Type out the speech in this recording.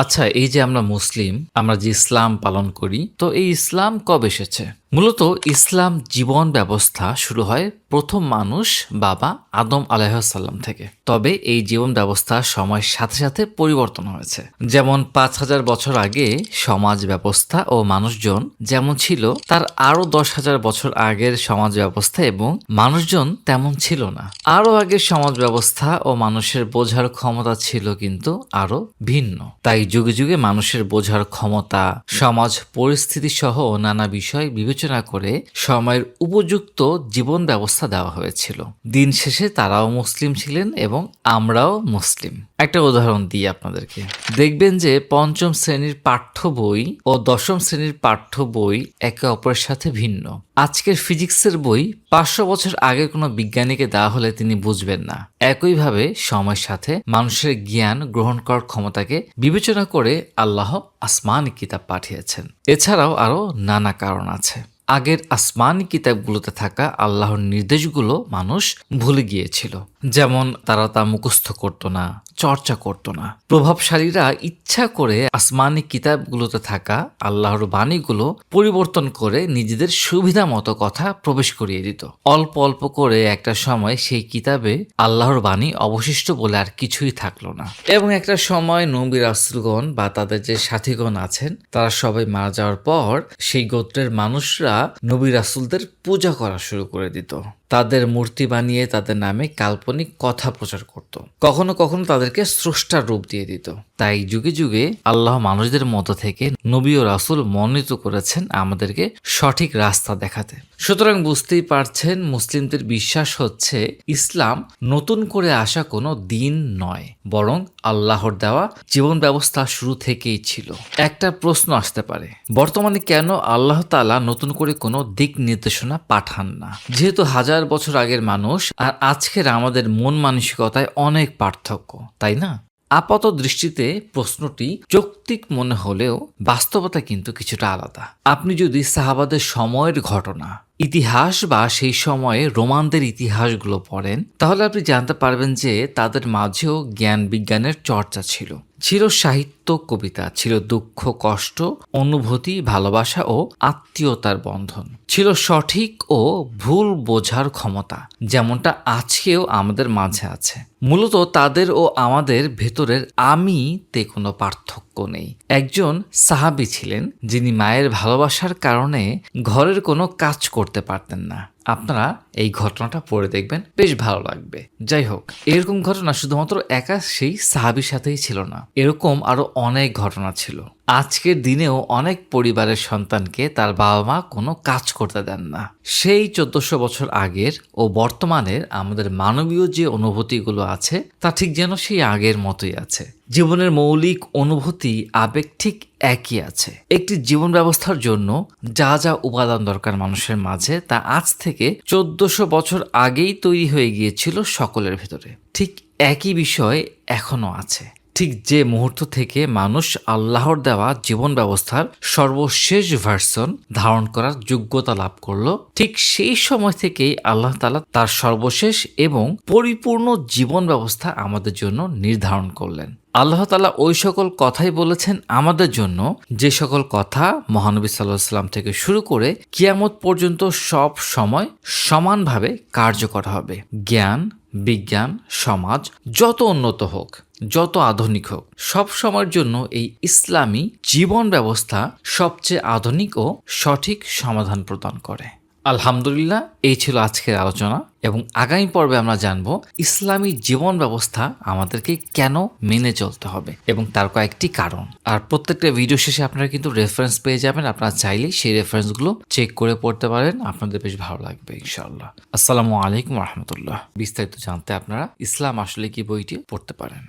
আচ্ছা এই যে আমরা মুসলিম, আমরা যে ইসলাম পালন করি, তো এই ইসলাম কবে এসেছে? মূলত ইসলাম জীবন ব্যবস্থা শুরু হয় প্রথম মানুষ বাবা আদম আলাইসাল্লাম থেকে। তবে এই জীবন ব্যবস্থা সময়ের সাথে সাথে পরিবর্তন হয়েছে। যেমন পাঁচ হাজার বছর আগে সমাজ ব্যবস্থা ও মানুষজন যেমন ছিল, তার আরও দশ হাজার বছর আগের সমাজ ব্যবস্থা এবং মানুষজন তেমন ছিল না। আরও আগের সমাজ ব্যবস্থা ও মানুষের বোঝার ক্ষমতা ছিল কিন্তু আরও ভিন্ন। তাই যুগে যুগে মানুষের বোঝার ক্ষমতা, সমাজ পরিস্থিতি সহ নানা বিষয় বিবেচনা করে সময়ের উপযুক্ত জীবন ব্যবস্থা দেওয়া হয়েছিল। দিন শেষে তারাও মুসলিম ছিলেন এবং আমরাও মুসলিম। একটা উদাহরণ দিই আপনাদেরকে। দেখবেন যে পঞ্চম শ্রেণির পাঠ্য বই ও দশম শ্রেণির পাঠ্য বই একে অপরের সাথে ভিন্ন। আজকের ফিজিক্সের বই পাঁচশো বছর আগের কোনো বিজ্ঞানীকে দেওয়া হলে তিনি বুঝবেন না। একইভাবে সময়ের সাথে মানুষের জ্ঞান গ্রহণ করার ক্ষমতাকে বিবেচনা করে আল্লাহ আসমান কিতাব পাঠিয়েছেন। এছাড়াও আরও নানা কারণ আছে। আগের আসমানি কিতাবগুলোতে থাকা আল্লাহর নির্দেশগুলো মানুষ ভুলে গিয়েছিল। যেমন তারা তা মুখস্থ করত না। চর্চা করত না। প্রভাবশালীরা ইচ্ছা করে আসমানি কিতাবগুলোতে থাকা আল্লাহর বাণীগুলো পরিবর্তন করে নিজেদের সুবিধা মতো কথা প্রবেশ করিয়ে দিত। অল্প অল্প করে একটা সময় সেই কিতাবে আল্লাহর বাণী অবশিষ্ট বলে আর কিছুই থাকল না। এবং একটা সময় নবী রাসুলগণ বা তাদের যে সাথীগণ আছেন, তারা সবাই মারা যাওয়ার পর সেই গোত্রের মানুষরা নবী রাসুলদের পূজা করা শুরু করে দিত। তাদের মূর্তি বানিয়ে তাদের নামে কাল্পনিক কথা প্রচার করত। কখনো কখনো তাদেরকে স্রষ্টার রূপ দিয়ে দিত। তাই যুগে যুগে আল্লাহ মানুষদের মধ্য থেকে নবী ও রাসুল মনোনীত করেছেন আমাদেরকে সঠিক রাস্তা দেখাতে। সুতরাং বুঝতেই পারছেন, মুসলিমদের বিশ্বাস হচ্ছে ইসলাম নতুন করে আসা কোনো দিন নয়, বরং আল্লাহর দেওয়া জীবন ব্যবস্থা শুরু থেকেই ছিল। একটা প্রশ্ন আসতে পারে, বর্তমানে কেন আল্লাহ তালা নতুন করে কোনো দিক নির্দেশনা পাঠান না? যেহেতু হাজার বছর আগের মানুষ, আর আজকের আমাদের মন মানসিকতায় অনেক পার্থক্য, তাই না? আপাত দৃষ্টিতে প্রশ্নটি যৌক্তিক মনে হলেও বাস্তবতা কিন্তু কিছুটা আলাদা। আপনি যদি সাহাবাদের সময়ের ঘটনা, ইতিহাস বা সেই সময়ে রোমানদের ইতিহাসগুলো পড়েন, তাহলে আপনি জানতে পারবেন যে তাদের মাঝেও জ্ঞান বিজ্ঞানের চর্চা ছিল। ছিল সাহিত্য কবিতা, ছিল দুঃখ, কষ্ট, অনুভূতি, ভালোবাসা ও আত্মীয়তার বন্ধন। ছিল সঠিক ও ভুল বোঝার ক্ষমতা, যেমনটা আজকেও আমাদের মাঝে আছে। মূলত তাদের ও আমাদের ভেতরের আমি তে কোনো পার্থক্য নেই। একজন সাহাবি ছিলেন, যিনি মায়ের ভালোবাসার কারণে ঘরের কোনো কাজ করতে পারতেন না। আপনারা এই ঘটনাটা পড়ে দেখবেন, বেশ ভালো লাগবে। যাই হোক, এরকম ঘটনা শুধুমাত্র একা সেই সাহাবির সাথেই ছিল না। এরকম আরও অনেক ঘটনা ছিল। আজকের দিনেও অনেক পরিবারের সন্তানকে তার বাবা মা কোনো কাজ করতে দেন না। সেই চোদ্দশো বছর আগের ও বর্তমানের আমাদের মানবীয় যে অনুভূতিগুলো আছে, তা ঠিক যেন সেই আগের মতোই আছে। জীবনের মৌলিক অনুভূতি আবেগ ঠিক একই আছে। একটি জীবন ব্যবস্থার জন্য যা যা উপাদান দরকার মানুষের মাঝে তা আজ থেকে চোদ্দশো বছর আগেই তৈরি হয়ে গিয়েছিল সকলের ভেতরে। ঠিক একই বিষয় এখনও আছে। ঠিক যে মুহূর্ত থেকে মানুষ আল্লাহর দেওয়া জীবন ব্যবস্থার সর্বশেষ ভার্সন ধারণ করার যোগ্যতা লাভ করল, ঠিক সেই সময় থেকেই আল্লাহ তালা তার সর্বশেষ এবং পরিপূর্ণ জীবন ব্যবস্থা আমাদের জন্য নির্ধারণ করলেন। আল্লাহ তালা ওই সকল কথাই বলেছেন আমাদের জন্য, যে সকল কথা মহানবী সাল্লাহ সাল্লাম থেকে শুরু করে কিয়ামত পর্যন্ত সব সময় সমানভাবে কার্যকর হবে। জ্ঞান, বিজ্ঞান, সমাজ, যত উন্নত হোক। যত আধুনিক হোক, সব সময়ের জন্য এই ইসলামী জীবন ব্যবস্থা সবচেয়ে আধুনিক ও সঠিক সমাধান প্রদান করে। আলহামদুলিল্লাহ, এই ছিল আজকের আলোচনা এবং আগামী পর্বে আমরা জানব ইসলামী জীবন ব্যবস্থা আমাদেরকে কেন মেনে চলতে হবে এবং তার কয়েকটি কারণ। আর প্রত্যেকটা ভিডিও শেষে আপনারা কিন্তু রেফারেন্স পেয়ে যাবেন, আপনারা চাইলেই সেই রেফারেন্সগুলো চেক করে পড়তে পারেন, আপনাদের বেশ ভালো লাগবে ইনশাআল্লাহ। আসসালামু আলাইকুম রহমতুল্লাহ। বিস্তারিত জানতে আপনারা ইসলাম আসলে কি বইটি পড়তে পারেন?